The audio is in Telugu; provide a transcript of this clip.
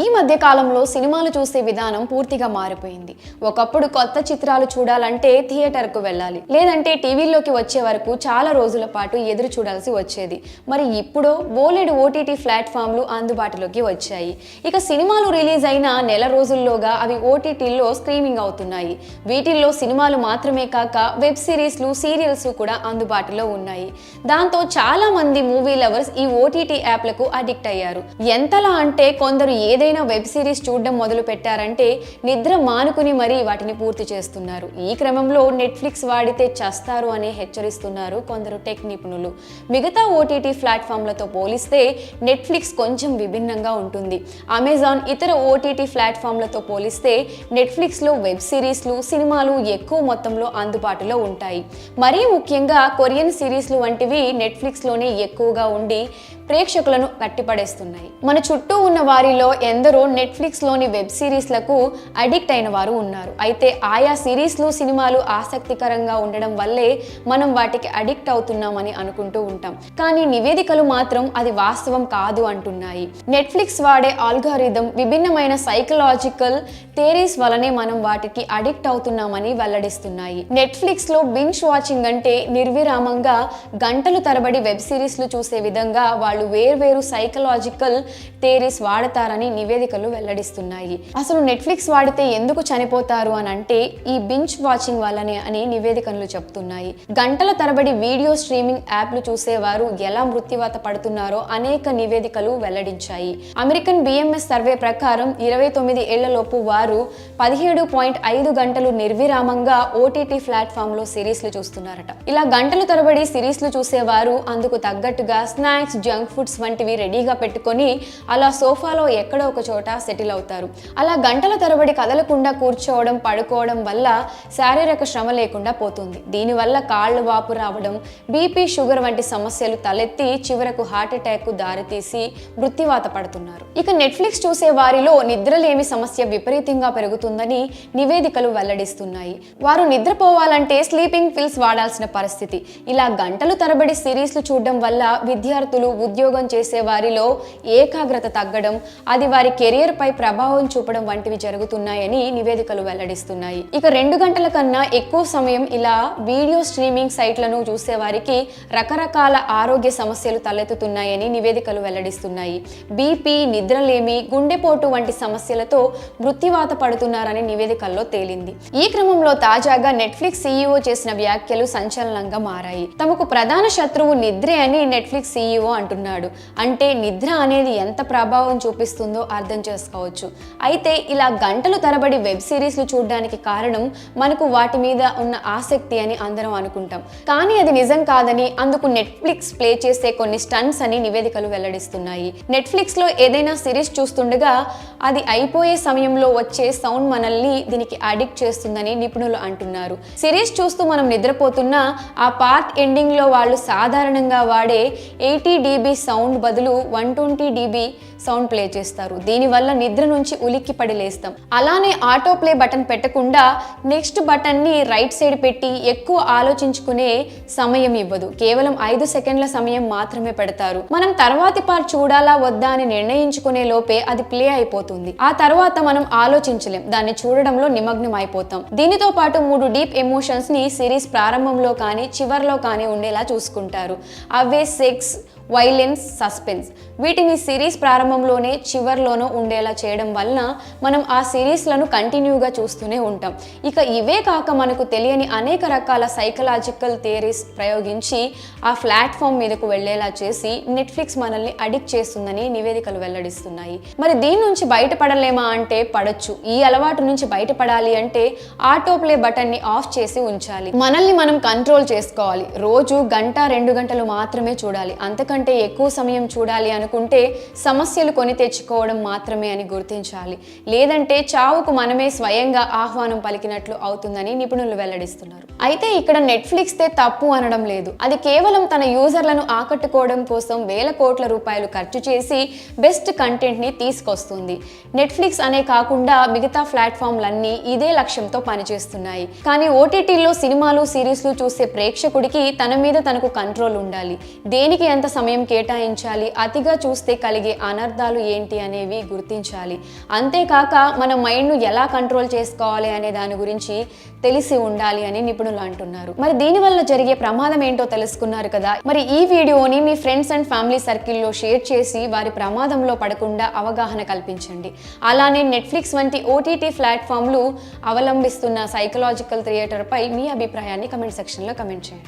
ఈ మధ్య కాలంలో సినిమాలు చూసే విధానం పూర్తిగా మారిపోయింది. ఒకప్పుడు కొత్త చిత్రాలు చూడాలంటే థియేటర్కు వెళ్ళాలి. లేదంటే టీవీల్లోకి వచ్చే వరకు చాలా రోజుల పాటు ఎదురు చూడాల్సి వచ్చేది. మరి ఇప్పుడు బోలెడు ఓటీటీ ప్లాట్ఫామ్లు అందుబాటులోకి వచ్చాయి. ఇక సినిమాలు రిలీజ్ అయిన నెల రోజుల్లోగా అవి ఓటీటీల్లో స్ట్రీమింగ్ అవుతున్నాయి. వీటిల్లో సినిమాలు మాత్రమే కాక వెబ్ సిరీస్లు సీరియల్స్ కూడా అందుబాటులో ఉన్నాయి. దాంతో చాలా మంది మూవీ లవర్స్ ఈ ఓటీటీ యాప్లకు అడిక్ట్ అయ్యారు. ఎంతలా అంటే కొందరు ఏదైనా వెబ్ సిరీస్ చూడడం మొదలు పెట్టారంటే నిద్ర మానుకుని మరీ వాటిని పూర్తి చేస్తున్నారు. ఈ క్రమంలో నెట్ఫ్లిక్స్ వాడితే చస్తారు అని హెచ్చరిస్తున్నారు కొందరు టెక్ నిపుణులు. మిగతా ఓటీటీ ప్లాట్ఫామ్లతో పోలిస్తే నెట్ఫ్లిక్స్ కొంచెం విభిన్నంగా ఉంటుంది. అమెజాన్ ఇతర ఓటీటీ ప్లాట్ఫామ్లతో పోలిస్తే నెట్ఫ్లిక్స్లో వెబ్ సిరీస్లు సినిమాలు ఎక్కువ మొత్తంలో అందుబాటులో ఉంటాయి. మరీ ముఖ్యంగా కొరియన్ సిరీస్లు వంటివి నెట్ఫ్లిక్స్లోనే ఎక్కువగా ఉండి ప్రేక్షకులను కట్టిపడేస్తున్నాయి. మన చుట్టూ ఉన్న వారిలో ఎందరో నెట్ఫ్లిక్స్లోని వెబ్ సిరీస్లకు అడిక్ట్ అయిన వారు ఉన్నారు. అయితే ఆయా సిరీస్లు సినిమాలు ఆసక్తికరంగా ఉండడం వల్లే మనం వాటికి అడిక్ట్ అవుతున్నామని అనుకుంటూ ఉంటాం. కానీ నివేదికలు మాత్రం అది వాస్తవం కాదు అంటున్నాయి. నెట్ఫ్లిక్స్ వాడే ఆల్గారిథం విభిన్నమైన సైకలాజికల్ థేరీస్ వలనే మనం వాటికి అడిక్ట్ అవుతున్నామని వెల్లడిస్తున్నాయి. నెట్ఫ్లిక్స్లో బింజ్ వాచింగ్ అంటే నిర్విరామంగా గంటలు తరబడి వెబ్ సిరీస్లు చూసే విధంగా వాళ్ళు వేర్వేరు సైకలాజికల్ థేరీస్ వాడతారని నివేదికలు వెల్లడిస్తున్నాయి. అసలు నెట్ఫ్లిక్స్ వాడితే ఎందుకు చనిపోతారు అని అంటే ఈ బించ్ వాచింగ్ వల్లనే అని నివేదికలు చెప్తున్నాయి. గంటల తరబడి వీడియో స్ట్రీమింగ్ యాప్లు చూసేవారు ఎలా మృత్యువాత పడుతున్నారో అనేక నివేదికలు వెల్లడించాయి. అమెరికన్ బిఎంఎస్ సర్వే ప్రకారం ఇరవై తొమ్మిది ఏళ్ళలోపు వారు పదిహేడు పాయింట్ ఐదు గంటలు నిర్విరామంగా ఓటీటీ ప్లాట్ఫామ్లో సిరీస్లు చూస్తున్నారట. ఇలా గంటల తరబడి సిరీస్లు చూసేవారు అందుకు తగ్గట్టుగా స్నాక్స్ జంక్ ఫుడ్స్ వంటివి రెడీగా పెట్టుకొని అలా సోఫాలో ఎక్కడో ఒక చోట సెటిల్ అవుతారు. అలా గంటల తరబడి కదలకుండా కూర్చోవడం పడుకోవడం వల్ల శారీరక శ్రమ లేకుండా పోతుంది. దీనివల్ల కాళ్ళు వాపు రావడం బీపీ షుగర్ వంటి సమస్యలు తలెత్తి చివరకు హార్ట్ అటాక్కు దారితీసి మృత్యువాత పడుతున్నారు. ఇక నెట్ఫ్లిక్స్ చూసే వారిలో నిద్రలేమి సమస్య విపరీతంగా పెరుగుతుందని నివేదికలు వెల్లడిస్తున్నాయి. వారు నిద్రపోవాలంటే స్లీపింగ్ పిల్స్ వాడాల్సిన పరిస్థితి. ఇలా గంటలు తరబడి సిరీస్లు చూడడం వల్ల విద్యార్థులు ఉద్యోగం చేసే వారిలో ఏకాగ్రత తగ్గడం అది వారి కెరియర్ పై ప్రభావం చూపడం వంటివి జరుగుతున్నాయని నివేదికలు వెల్లడిస్తున్నాయి. ఇక రెండు గంటల కన్నా ఎక్కువ సమయం ఇలా వీడియో స్ట్రీమింగ్ సైట్లను చూసే వారికి రకరకాల ఆరోగ్య సమస్యలు తలెత్తుతున్నాయని నివేదికలు వెల్లడిస్తున్నాయి. బీపీ నిద్రలేమి గుండెపోటు వంటి సమస్యలతో మృత్యువాత పడుతున్నారని నివేదికల్లో తేలింది. ఈ క్రమంలో తాజాగా నెట్ఫ్లిక్స్ సీఈఓ చేసిన వ్యాఖ్యలు సంచలనంగా మారాయి. తమకు ప్రధాన శత్రువు నిద్రే అని నెట్ఫ్లిక్స్ సీఈఓ అంటున్నాడు. అంటే నిద్ర అనేది ఎంత ప్రభావం చూపిస్తుందో అర్థం చేసుకోవచ్చు. అయితే ఇలా గంటలు తరబడి వెబ్ సిరీస్లు చూడడానికి కారణం మనకు వాటి మీద ఉన్న ఆసక్తి అని అందరం అనుకుంటాం. కానీ అది నిజం కాదని అందుకు నెట్ఫ్లిక్స్ ప్లే చేసే కొన్ని స్టన్స్ అని నివేదికలు వెల్లడిస్తున్నాయి. నెట్ఫ్లిక్స్లో ఏదైనా సిరీస్ చూస్తుండగా అది అయిపోయే సమయంలో వచ్చే సౌండ్ మనల్ని దీనికి అడిక్ట్ చేస్తుందని నిపుణులు అంటున్నారు. సిరీస్ చూస్తూ మనం నిద్రపోతున్నా ఆ పార్ట్ ఎండింగ్లో వాళ్ళు సాధారణంగా వాడే ఎయిటీ డీబీ సౌండ్ బదులు one twenty dB sound play చేస్తారు. దీనివల్ల నిద్ర నుంచి ఉలిక్కి పడి లేస్తాం. అలానే ఆటో ప్లే బటన్ పెట్టకుండా నెక్స్ట్ బటన్ని రైట్ సైడ్ పెట్టి ఎక్కువ ఆలోచించుకునే సమయం ఇవ్వదు. కేవలం ఐదు సెకండ్ల సమయం మాత్రమే పెడతారు. మనం తర్వాతి పార్ చూడాలా వద్దా అని నిర్ణయించుకునే లోపే అది ప్లే అయిపోతుంది. ఆ తర్వాత మనం ఆలోచించలేం. దాన్ని చూడడంలో నిమగ్నం అయిపోతాం దీనితో పాటు మూడు డీప్ ఎమోషన్స్ని సిరీస్ ప్రారంభంలో కానీ చివర్లో కానీ ఉండేలా చూసుకుంటారు. అవే సెక్స్ వైలెన్స్ సస్పెన్స్. వీటిని సిరీస్ ప్రారంభంలోనే చివర్లోనో ఉండేలా చేయడం వలన మనం ఆ సిరీస్లను కంటిన్యూగా చూస్తూనే ఉంటాం. ఇక ఇవే కాక మనకు తెలియని అనేక రకాల సైకలాజికల్ థియరీస్ ప్రయోగించి ఆ ప్లాట్ఫామ్ మీదకు వెళ్ళేలా చేసి నెట్ఫ్లిక్స్ మనల్ని అడిక్ట్ చేస్తుందని నివేదికలు వెల్లడిస్తున్నాయి. మరి దీని నుంచి బయటపడలేమా అంటే పడొచ్చు. ఈ అలవాటు నుంచి బయటపడాలి అంటే ఆటో ప్లే బటన్ని ఆఫ్ చేసి ఉంచాలి. మనల్ని మనం కంట్రోల్ చేసుకోవాలి. రోజు గంట రెండు గంటలు మాత్రమే చూడాలి. అంతకంటే ఎక్కువ సమయం చూడాలి అనుకుంటే సమస్య సమస్యలు కొని తెచ్చుకోవడం మాత్రమే అని గుర్తించాలి. లేదంటే చావుకు మనమే స్వయంగా ఆహ్వానం పలికినట్లు అవుతుందని నిపుణులు వెల్లడిస్తున్నారు. అయితే ఇక్కడ నెట్ఫ్లిక్స్ తే తప్పు అనడం లేదు. అది కేవలం తన యూజర్లను ఆకట్టుకోవడం కోసం వేల కోట్ల రూపాయలు ఖర్చు చేసి బెస్ట్ కంటెంట్ని తీసుకొస్తుంది. నెట్ఫ్లిక్స్ అనే కాకుండా మిగతా ప్లాట్ఫామ్లన్నీ ఇదే లక్ష్యంతో పనిచేస్తున్నాయి. కానీ ఓటీటీలో సినిమాలు సిరీస్లు చూసే ప్రేక్షకుడికి తన మీద తనకు కంట్రోల్ ఉండాలి. దేనికి ఎంత సమయం కేటాయించాలి? అతిగా చూస్తే కలిగే పదార్థాలు ఏంటి అనేవి గుర్తించాలి. అంతేకాక మన మైండ్ను ఎలా కంట్రోల్ చేసుకోవాలి అనే దాని గురించి తెలిసి ఉండాలి అని నిపుణులు అంటున్నారు. మరి దీనివల్ల జరిగే ప్రమాదం ఏంటో తెలుసుకున్నారు కదా? మరి ఈ వీడియోని మీ ఫ్రెండ్స్ అండ్ ఫ్యామిలీ సర్కిల్లో షేర్ చేసి వారి ప్రమాదంలో పడకుండా అవగాహన కల్పించండి. అలానే నెట్ఫ్లిక్స్ వంటి ఓటీటీ ప్లాట్ఫామ్లు అవలంబిస్తున్న సైకలాజికల్ థియేటర్పై మీ అభిప్రాయాన్ని కమెంట్ సెక్షన్లో కమెంట్ చేయండి.